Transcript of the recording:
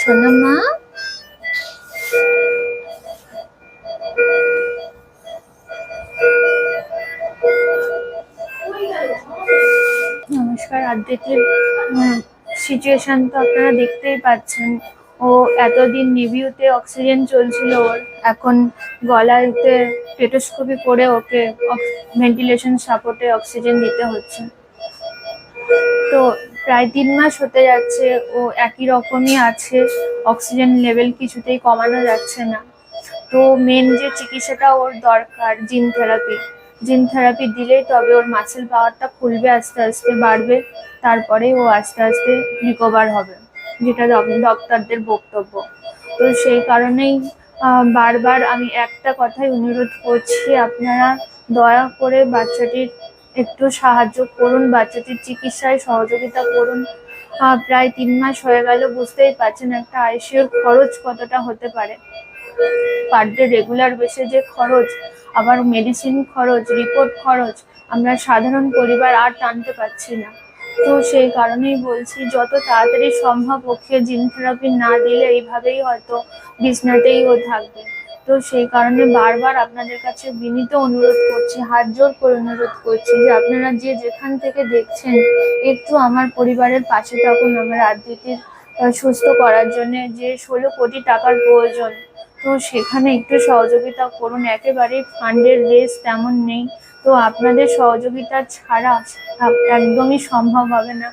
সোনা মা নমস্কার আদ্যিতির সিচুয়েশন তো আপনারা দেখতেই পাচ্ছেন। ও এতদিন নিভিউতে অক্সিজেন চলছিল ওর। এখন গলাতে টেটোস্কোপি করে ওকে ভেন্টিলেশন সাপোর্টে অক্সিজেন দিতে হচ্ছে। তো প্রায় তিন মাস হতে যাচ্ছে ও একই রকমই আছে। অক্সিজেন লেভেল কিছুতেই কমানো যাচ্ছে না। তো মেন যে চিকিৎসাটা ওর দরকার জিন থেরাপি জিন থেরাপি দিলেই তবে ওর মাসেল পাওয়ারটা খুলবে, আস্তে আস্তে বাড়বে। তারপরে ও আস্তে আস্তে রিকভার হবে, যেটা ডক্টরদের বক্তব্য। তো সেই কারণেই বারবার আমি একটা কথাই অনুরোধ করছি, আপনারা দয়া করে বাচ্চাটির একটু সাহায্য করুন, বাচ্চাটির চিকিৎসায় সহযোগিতা করুন। প্রায় তিন মাস হয়ে গেল, বুঝতেই পারছেন একটা আইসিউর খরচ কতটা হতে পারে। পার ডে রেগুলার বেসে যে খরচ, আবার মেডিসিন খরচ, রিপোর্ট খরচ, আমরা সাধারণ পরিবার আর টানতে পারছি না। তো সেই কারণেই বলছি, যত তাড়াতাড়ি সম্ভব ওকে জিন থেরাপি না দিলে এইভাবেই হয়তো বিছনাতেই ও থাকবে। তো সেই কারণে বারবার আপনাদের কাছে বিনীত অনুরোধ করছি হাত জোর করে অনুরোধ করছি যে আপনারা যে যেখান থেকে দেখছেন একটু আমার পরিবারের পাশে থাকুন আমার আহ, সুস্থ করার জন্য যে ষোলো কোটি টাকার প্রয়োজন তো সেখানে একটু সহযোগিতা করুন। একেবারেই ফান্ডের রেস তেমন নেই তো আপনাদের সহযোগিতা ছাড়া একদমই সম্ভব হবে না।